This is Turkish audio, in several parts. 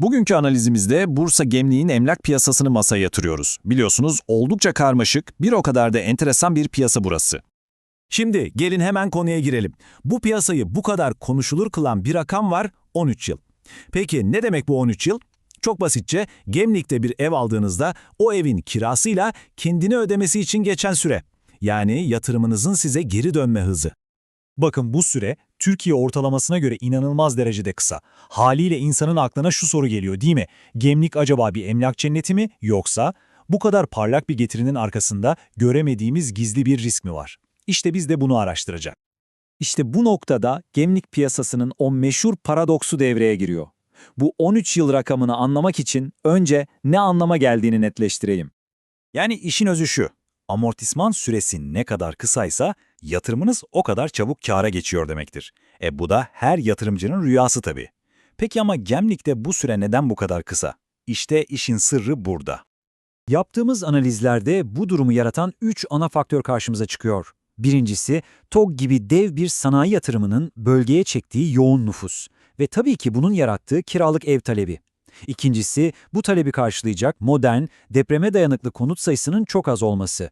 Bugünkü analizimizde Bursa Gemliğin emlak piyasasını masaya yatırıyoruz. Biliyorsunuz oldukça karmaşık, bir o kadar da enteresan bir piyasa burası. Şimdi gelin hemen konuya girelim. Bu piyasayı bu kadar konuşulur kılan bir rakam var 13 yıl. Peki ne demek bu 13 yıl? Çok basitçe Gemlik'te bir ev aldığınızda o evin kirasıyla kendini ödemesi için geçen süre. Yani yatırımınızın size geri dönme hızı. Bakın bu süre Türkiye ortalamasına göre inanılmaz derecede kısa. Haliyle insanın aklına şu soru geliyor değil mi? Gemlik acaba bir emlak cenneti mi yoksa bu kadar parlak bir getirinin arkasında göremediğimiz gizli bir risk mi var? İşte biz de bunu araştıracak. İşte bu noktada gemlik piyasasının o meşhur paradoksu devreye giriyor. Bu 13 yıl rakamını anlamak için önce ne anlama geldiğini netleştireyim. Yani işin özü şu. Amortisman süresi ne kadar kısaysa yatırımınız o kadar çabuk kâra geçiyor demektir. E bu da her yatırımcının rüyası tabii. Peki ama Gemlik'te bu süre neden bu kadar kısa? İşte işin sırrı burada. Yaptığımız analizlerde bu durumu yaratan 3 ana faktör karşımıza çıkıyor. Birincisi, TOG gibi dev bir sanayi yatırımının bölgeye çektiği yoğun nüfus ve tabii ki bunun yarattığı kiralık ev talebi. İkincisi, bu talebi karşılayacak modern, depreme dayanıklı konut sayısının çok az olması.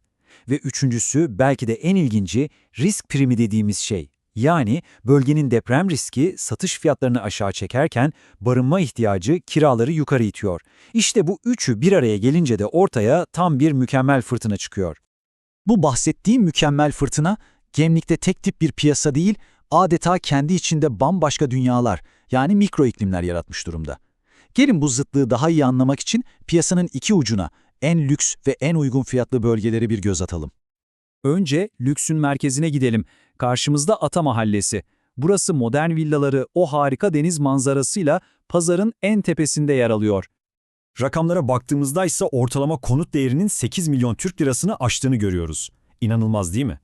Ve üçüncüsü, belki de en ilginci, risk primi dediğimiz şey. Yani bölgenin deprem riski satış fiyatlarını aşağı çekerken barınma ihtiyacı kiraları yukarı itiyor. İşte bu üçü bir araya gelince de ortaya tam bir mükemmel fırtına çıkıyor. Bu bahsettiğim mükemmel fırtına, Gemlik'te tek tip bir piyasa değil, adeta kendi içinde bambaşka dünyalar, yani mikro iklimler yaratmış durumda. Gelin bu zıtlığı daha iyi anlamak için piyasanın iki ucuna, en lüks ve en uygun fiyatlı bölgeleri bir göz atalım. Önce lüksün merkezine gidelim. Karşımızda Ata Mahallesi. Burası modern villaları, o harika deniz manzarasıyla pazarın en tepesinde yer alıyor. Rakamlara baktığımızda ise ortalama konut değerinin 8 milyon Türk lirasını aştığını görüyoruz. İnanılmaz değil mi?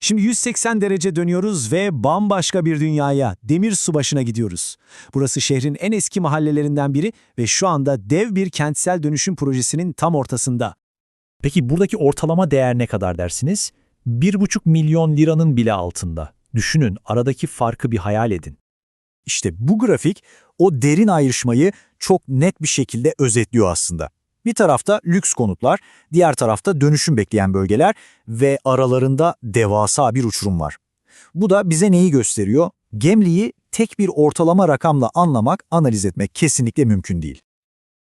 Şimdi 180 derece dönüyoruz ve bambaşka bir dünyaya, Demir Subaşı'na gidiyoruz. Burası şehrin en eski mahallelerinden biri ve şu anda dev bir kentsel dönüşüm projesinin tam ortasında. Peki buradaki ortalama değer ne kadar dersiniz? 1,5 milyon liranın bile altında. Düşünün, aradaki farkı bir hayal edin. İşte bu grafik o derin ayrışmayı çok net bir şekilde özetliyor aslında. Bir tarafta lüks konutlar, diğer tarafta dönüşüm bekleyen bölgeler ve aralarında devasa bir uçurum var. Bu da bize neyi gösteriyor? Gemli'yi tek bir ortalama rakamla anlamak, analiz etmek kesinlikle mümkün değil.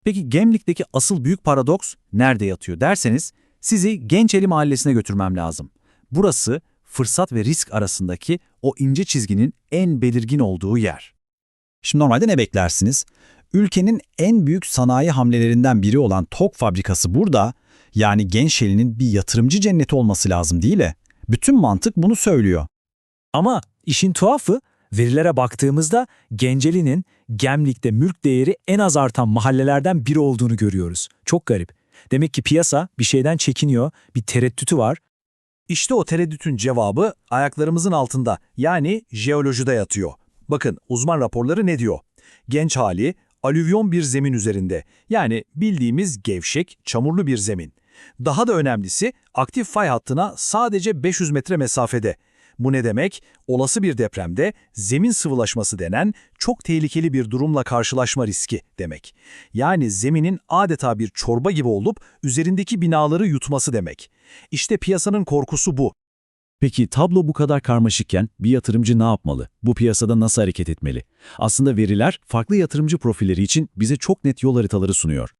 Peki Gemlik'teki asıl büyük paradoks nerede yatıyor derseniz, sizi Gençeli Mahallesi'ne götürmem lazım. Burası fırsat ve risk arasındaki o ince çizginin en belirgin olduğu yer. Şimdi normalde ne beklersiniz? Ülkenin en büyük sanayi hamlelerinden biri olan TOK fabrikası burada, yani Gençeli'nin bir yatırımcı cenneti olması lazım değil mi? Bütün mantık bunu söylüyor. Ama işin tuhafı, verilere baktığımızda Genceli'nin Gemlik'te mülk değeri en az artan mahallelerden biri olduğunu görüyoruz. Çok garip. Demek ki piyasa bir şeyden çekiniyor, bir tereddütü var. İşte o tereddütün cevabı ayaklarımızın altında yani jeolojide yatıyor. Bakın uzman raporları ne diyor? Genç hali alüvyon bir zemin üzerinde yani bildiğimiz gevşek, çamurlu bir zemin. Daha da önemlisi aktif fay hattına sadece 500 metre mesafede. Bu ne demek? Olası bir depremde zemin sıvılaşması denen çok tehlikeli bir durumla karşılaşma riski demek. Yani zeminin adeta bir çorba gibi olup üzerindeki binaları yutması demek. İşte piyasanın korkusu bu. Peki tablo bu kadar karmaşıkken bir yatırımcı ne yapmalı? Bu piyasada nasıl hareket etmeli? Aslında veriler farklı yatırımcı profilleri için bize çok net yol haritaları sunuyor.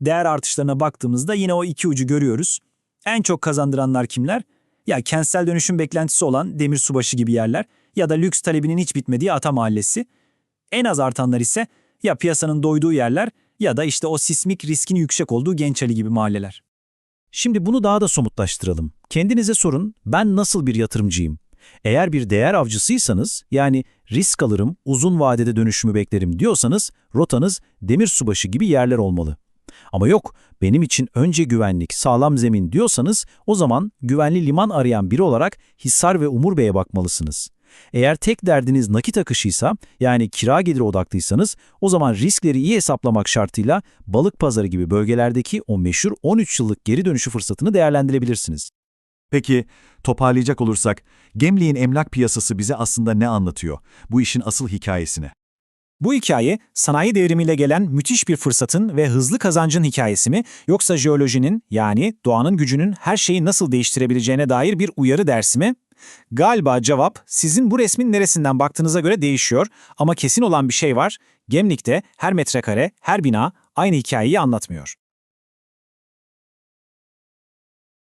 Değer artışlarına baktığımızda yine o iki ucu görüyoruz. En çok kazandıranlar kimler? Ya kentsel dönüşüm beklentisi olan Demir Subaşı gibi yerler ya da lüks talebinin hiç bitmediği Ata Mahallesi. En az artanlar ise ya piyasanın doyduğu yerler ya da işte o sismik riskin yüksek olduğu Gençali gibi mahalleler. Şimdi bunu daha da somutlaştıralım. Kendinize sorun, ben nasıl bir yatırımcıyım? Eğer bir değer avcısıysanız, yani risk alırım, uzun vadede dönüşümü beklerim diyorsanız, rotanız demir subaşı gibi yerler olmalı. Ama yok, benim için önce güvenlik, sağlam zemin diyorsanız, o zaman güvenli liman arayan biri olarak Hisar ve Umur Bey'e bakmalısınız. Eğer tek derdiniz nakit akışıysa, yani kira geliri odaklıysanız, o zaman riskleri iyi hesaplamak şartıyla balık pazarı gibi bölgelerdeki o meşhur 13 yıllık geri dönüşü fırsatını değerlendirebilirsiniz. Peki, toparlayacak olursak, Gemliğin emlak piyasası bize aslında ne anlatıyor? Bu işin asıl hikayesini. Bu hikaye sanayi devrimiyle gelen müthiş bir fırsatın ve hızlı kazancın hikayesi mi yoksa jeolojinin yani doğanın gücünün her şeyi nasıl değiştirebileceğine dair bir uyarı dersi mi? Galiba cevap sizin bu resmin neresinden baktığınıza göre değişiyor ama kesin olan bir şey var. Gemlik'te her metrekare, her bina aynı hikayeyi anlatmıyor.